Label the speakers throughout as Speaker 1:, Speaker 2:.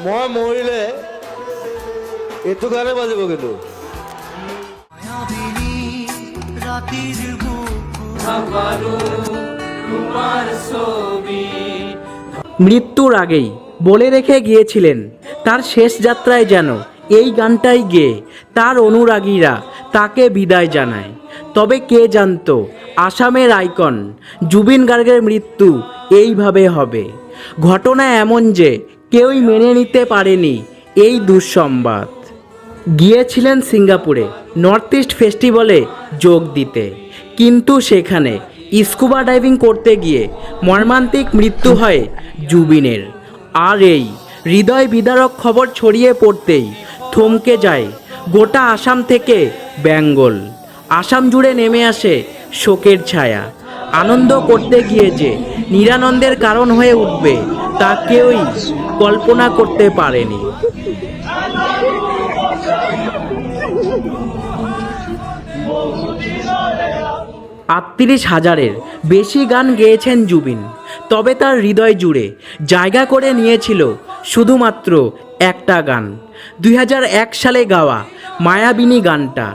Speaker 1: মই মৰিলে এইটো গানে বাজিব কিন্তু।
Speaker 2: মৃত্যুর আগেই বলে রেখে গিয়েছিলেন, তার শেষ যাত্রায় যেন এই গানটাই গেয়ে তার অনুরাগীরা তাকে বিদায় জানায়। তবে কে জানতো, আসামের আইকন জুবিন গার্গের মৃত্যু এইভাবে হবে। ঘটনা এমন যে কেউই মেনে নিতে পারেনি এই দুঃসংবাদ। গিয়েছিলেন সিঙ্গাপুরে, নর্থ ইস্ট ফেস্টিভ্যালে যোগ দিতে। কিন্তু সেখানে স্কুবা ডাইভিং করতে গিয়ে মর্মান্তিক মৃত্যু হয় জুবিনের। আর এই হৃদয় বিদারক খবর ছড়িয়ে পড়তেই থমকে যায় গোটা আসাম থেকে বেঙ্গল। আসাম জুড়ে নেমে আসে শোকের ছায়া। আনন্দ করতে গিয়ে যে নিরানন্দের কারণ হয়ে উঠবে তা কেউই কল্পনা করতে পারেনি। আটত্রিশ হাজারের বেশি গান গেয়েছেন জুবিন। তবে তার হৃদয় জুড়ে জায়গা করে নিয়েছিল শুধুমাত্র একটা গান। দুই হাজার এক সালে গাওয়া মায়াবিনী গানটা,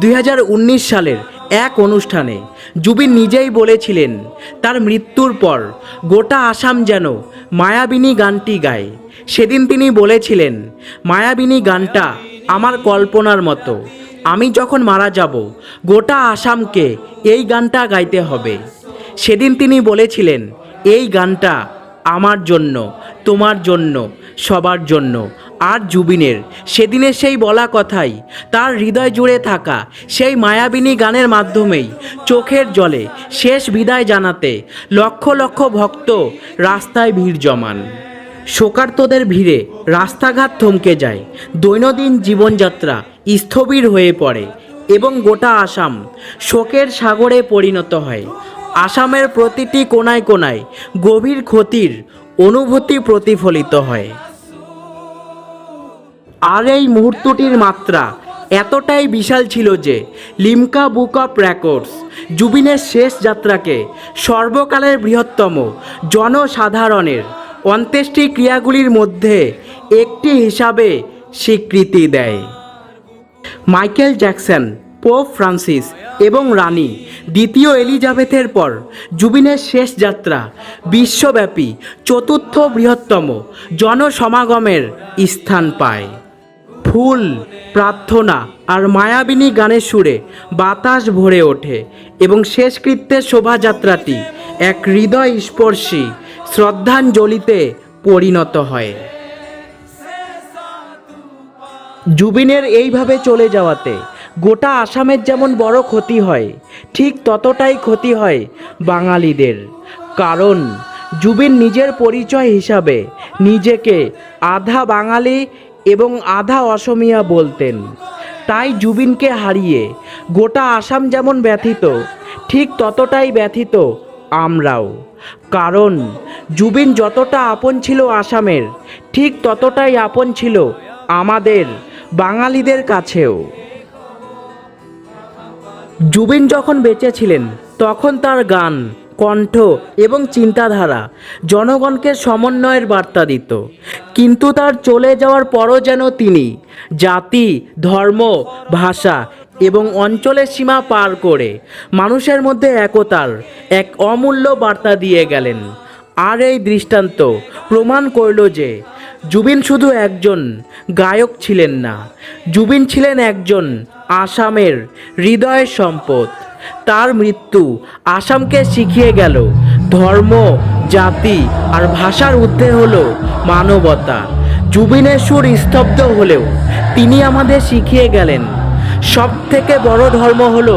Speaker 2: দুই হাজার উনিশ সালের এক অনুষ্ঠানে জুবিন নিজেই বলেছিলেন, তার মৃত্যুর পর গোটা আসাম যেন মায়াবিনী গানটি গায়। সেদিন তিনি বলেছিলেন, মায়াবিনী গানটা আমার কল্পনার মতো। আমি যখন মারা যাব, গোটা আসামকে এই গানটা গাইতে হবে। সেদিন তিনি বলেছিলেন, এই গানটা আমার জন্য, তোমার জন্য, সবার জন্য আর জুবিনের। সেদিনের সেই বলা কথাই, তার হৃদয় জুড়ে থাকা সেই মায়াবিনী গানের মাধ্যমেই, চোখের জলে শেষ বিদায় জানাতে লক্ষ লক্ষ ভক্ত রাস্তায় ভিড় জমান। শোকার্তদের ভিড়ে রাস্তাঘাট থমকে যায়, দৈনন্দিন জীবনযাত্রা স্থবির হয়ে পড়ে এবং গোটা আসাম শোকের সাগরে পরিণত হয়। আসামের প্রতিটি কোনায় কোনায় গভীর ক্ষতির অনুভূতি প্রতিফলিত হয়। আর এই মুহূর্তটির মাত্রা এতটাই বিশাল ছিল যে লিমকা বুক অফ রেকর্ডস, জুবিনের শেষ যাত্রাকে সর্বকালের বৃহত্তম জনসাধারণের অন্ত্যেষ্টি ক্রিয়াগুলির মধ্যে একটি হিসাবে স্বীকৃতি দেয়। মাইকেল জ্যাকসন পোপ ফ্রান্সিস এবং রানী দ্বিতীয় এলিজাবেথের পর জুবিনের শেষ যাত্রা বিশ্বব্যাপী চতুর্থ বৃহত্তম জনসমাগমের স্থান পায়। ফুল, প্রার্থনা আর মায়াবিনী গানের সুরে বাতাস ভরে ওঠে এবং শেষকৃত্যের শোভাযাত্রাটি এক হৃদয় স্পর্শী শ্রদ্ধাঞ্জলিতে পরিণত হয়। জুবিনের এইভাবে চলে যাওয়াতে গোটা আসামের যেমন বড় ক্ষতি হয়, ঠিক ততটাই ক্ষতি হয় বাঙালিদের। কারণ, জুবিন নিজের পরিচয় হিসাবে নিজেকে আধা বাঙালি এবং আধা অসমিয়া বলতেন। তাই জুবিনকে হারিয়ে গোটা আসাম যেমন ব্যথিত, ঠিক ততটাই ব্যথিত আমরাও। কারণ জুবিন যতটা আপন ছিল আসামের, ঠিক ততটাই আপন ছিল আমাদের, বাঙালিদের কাছেও। জুবিন যখন বেঁচে ছিলেন, তখন তার গান, কণ্ঠ এবং চিন্তাধারা জনগণকে সমন্বয়ের বার্তা দিত। কিন্তু তার চলে যাওয়ার পরও যেন তিনি জাতি, ধর্ম, ভাষা এবং অঞ্চলের সীমা পার করে মানুষের মধ্যে একতার এক অমূল্য বার্তা দিয়ে গেলেন। আর এই দৃষ্টান্ত প্রমাণ করল যে জুবিন শুধু একজন গায়ক ছিলেন না, জুবিন ছিলেন একজন আসামের হৃদয়ের সম্পদ। তার মৃত্যু আসামকে শিখিয়ে গেল ধর্ম জাতি আর ভাষার ঊর্ধ্বে হলো মানবতা। জুবিনের সুর স্তব্ধ হলেও তিনি আমাদের শিখিয়ে গেলেন সব থেকে বড় ধর্ম হলো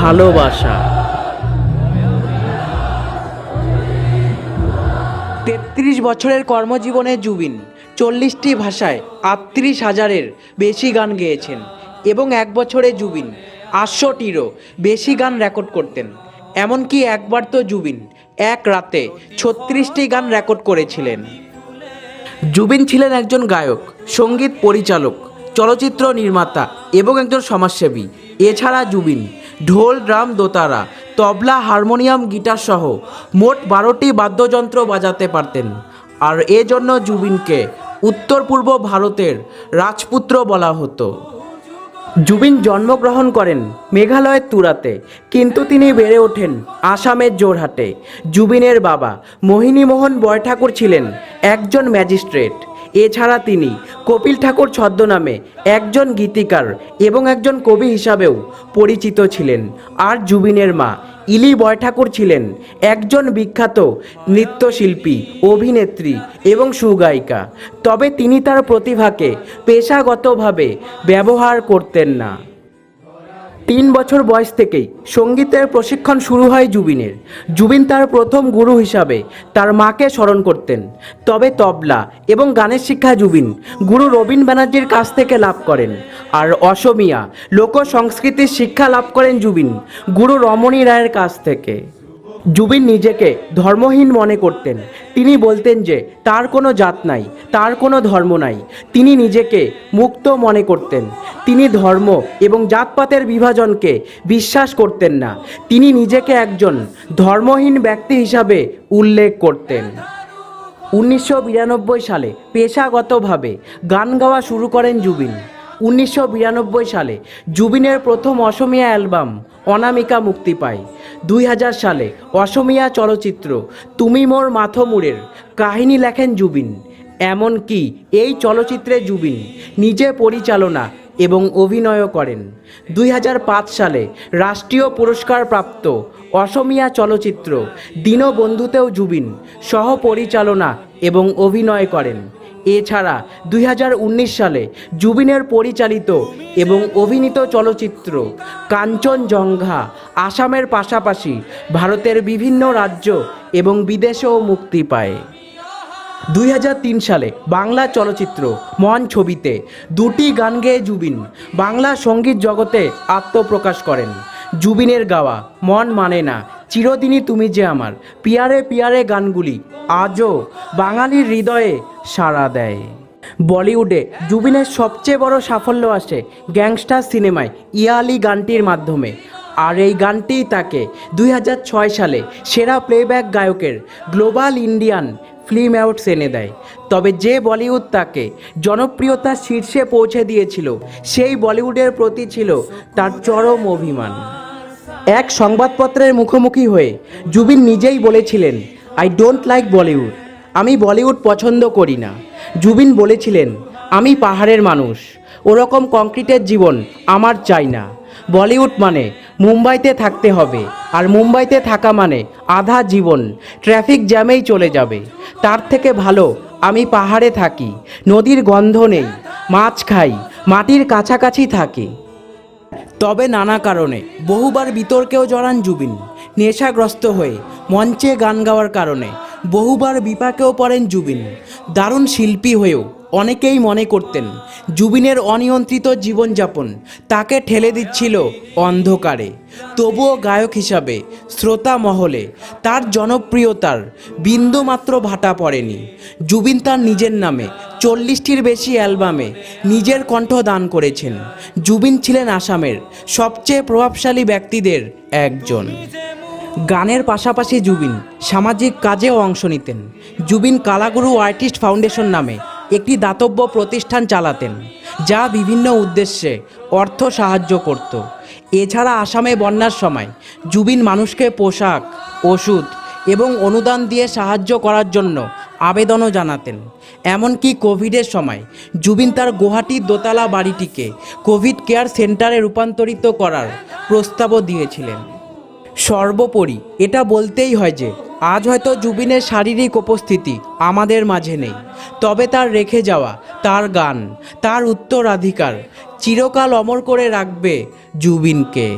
Speaker 2: ভালোবাসা। তেত্রিশ বছরের কর্মজীবনে জুবিন চল্লিশটি ভাষায় আটত্রিশ হাজারের বেশি গান গেয়েছেন এবং এক বছরে জুবিন আটশোটিরও বেশি গান রেকর্ড করতেন। এমনকি একবার তো জুবিন এক রাতে ছত্রিশটি গান রেকর্ড করেছিলেন। জুবিন ছিলেন একজন গায়ক, সংগীত পরিচালক, চলচ্চিত্র নির্মাতা এবং একজন সমাজসেবী। এছাড়া জুবিন, ঢোল, ড্রাম, দোতারা, তবলা, হারমোনিয়াম, গিটার সহ মোট বারোটি বাদ্যযন্ত্র বাজাতে পারতেন। আর এজন্য জুবিনকে উত্তর পূর্ব ভারতের রাজপুত্র বলা হতো। জুবিন জন্মগ্রহণ করেন মেঘালয়ের তুরাতে, কিন্তু তিনি বেড়ে ওঠেন আসামের জোরহাটে। জুবিনের বাবা মোহিনীমোহন বয়ঠাকুর ছিলেন একজন ম্যাজিস্ট্রেট। এছাড়া তিনি কপিল ঠাকুর ছদ্মনামে একজন গীতিকার এবং একজন কবি হিসাবেও পরিচিত ছিলেন। আর জুবিনের মা ইলি বয় ঠাকুর ছিলেন একজন বিখ্যাত নৃত্যশিল্পী, অভিনেত্রী এবং সুগায়িকা। তবে তিনি তার প্রতিভাকে পেশাগতভাবে ব্যবহার করতেন না। তিন বছর বয়স থেকেই সঙ্গীতের প্রশিক্ষণ শুরু হয় জুবিনের। জুবিন তার প্রথম গুরু হিসাবে তার মাকে স্মরণ করতেন। তবে তবলা এবং গানের শিক্ষা জুবিন গুরু রবীন ব্যানার্জির কাছ থেকে লাভ করেন। আর অসমিয়া লোক সংস্কৃতির শিক্ষা লাভ করেন জুবিন গুরু রমণী রায়ের কাছ থেকে। জুবিন নিজেকে ধর্মহীন মনে করতেন। তিনি বলতেন যে, তার কোনো জাত নাই, তার কোনো ধর্ম নাই। তিনি নিজেকে মুক্ত মনে করতেন। তিনি ধর্ম এবং জাতপাতের বিভাজনকে বিশ্বাস করতেন না। তিনি নিজেকে একজন ধর্মহীন ব্যক্তি হিসাবে উল্লেখ করতেন। উনিশশো বিরানব্বই সালে পেশাগতভাবে গান গাওয়া শুরু করেন জুবিন। উনিশশো বিরানব্বই সালে জুবিনের প্রথম অসমীয়া অ্যালবাম অনামিকা মুক্তি পায়। দুই হাজার সালে অসমিয়া চলচ্চিত্র তুমি মোর মাথমুরের কাহিনী লেখেন জুবিন। এমনকি এই চলচ্চিত্রে জুবিন নিজে পরিচালনা এবং অভিনয়ও করেন। দুই হাজার পাঁচ সালে রাষ্ট্রীয় পুরস্কার প্রাপ্ত অসমিয়া চলচ্চিত্র দীনবন্ধুতেও জুবিন সহ পরিচালনা এবং অভিনয় করেন। এছাড়া দুই হাজার উনিশ সালে জুবিনের পরিচালিত এবং অভিনীত চলচ্চিত্র কাঞ্চনজঙ্ঘা আসামের পাশাপাশি ভারতের বিভিন্ন রাজ্য এবং বিদেশেও মুক্তি পায়। দুই হাজার তিন সালে বাংলা চলচ্চিত্র মন ছবিতে দুটি গান গেয়ে জুবিন বাংলা সংগীত জগতে আত্মপ্রকাশ করেন। জুবিনের গাওয়া মন মানে না চিরদিনই তুমি যে আমার পিয়ারে পিয়ারে গানগুলি আজও বাঙালির হৃদয়ে সাড়া দেয়। বলিউডে জুবিনের সবচেয়ে বড় সাফল্য আসে গ্যাংস্টার সিনেমায় ইয়ালি গানটির মাধ্যমে। আর এই গানটিই তাকে দুই হাজার ছয় সালে সেরা প্লেব্যাক গায়কের গ্লোবাল ইন্ডিয়ান ফিল্ম অ্যাওয়ার্ডস এনে দেয়। তবে যে বলিউড তাকে জনপ্রিয়তার শীর্ষে পৌঁছে দিয়েছিল, সেই বলিউডের প্রতি ছিল তার চরম অভিমান। এক সংবাদপত্রের মুখোমুখি হয়ে জুবিন নিজেই বলেছিলেন আই ডোন্ট লাইক বলিউড আমি বলিউড পছন্দ করি না। জুবিন বলেছিলেন, আমি পাহাড়ের মানুষ। ওরকম কংক্রিটের জীবন আমার চাই না। বলিউড মানে মুম্বাইতে থাকতে হবে, আর মুম্বাইতে থাকা মানে আধা জীবন ট্রাফিক জ্যামেই চলে যাবে। তার থেকে ভালো আমি পাহাড়ে থাকি, নদীর গন্ধ নেই, মাছ খাই, মাটির কাছাকাছি থাকি। তবে নানা কারণে বহুবার বিতর্কেও জড়ান জুবিন, নেশাগ্রস্ত হয়ে মঞ্চে গান গাওয়ার কারণে বহুবার বিপাকেও পড়েন জুবিন। দারুণ শিল্পী হয়েও অনেকেই মনে করতেন জুবিনের অনিয়ন্ত্রিত জীবনযাপন তাকে ঠেলে দিচ্ছিল অন্ধকারে। তবুও গায়ক হিসাবে শ্রোতা মহলে তার জনপ্রিয়তার বিন্দুমাত্র ভাটা পড়েনি। জুবিন তার নিজের নামে চল্লিশটির বেশি অ্যালবামে নিজের কণ্ঠ দান করেছেন। জুবিন ছিলেন আসামের সবচেয়ে প্রভাবশালী ব্যক্তিদের একজন। গানের পাশাপাশি জুবিন সামাজিক কাজেও অংশ নিতেন। জুবিন কালাগুরু আর্টিস্ট ফাউন্ডেশন নামে একটি দাতব্য প্রতিষ্ঠান চালাতেন, যা বিভিন্ন উদ্দেশ্যে অর্থ সাহায্য করত। এছাড়া আসামে বন্যার সময় জুবিন মানুষকে পোশাক, ওষুধ এবং অনুদান দিয়ে সাহায্য করার জন্য আবেদনও জানাতেন। এমনকি কোভিডের সময় জুবিন তার গুয়াহাটির দোতলা বাড়িটিকে কোভিড কেয়ার সেন্টারে রূপান্তরিত করার প্রস্তাবও দিয়েছিলেন। সর্বোপরি এটা বলতেই হয় যে, আজ হয়তো জুবিনের শারীরিক উপস্থিতি আমাদের মাঝে নেই। তবে তার রেখে যাওয়া, তার গান, তার উত্তরাধিকার চিরকাল অমর করে রাখবে জুবিনকে।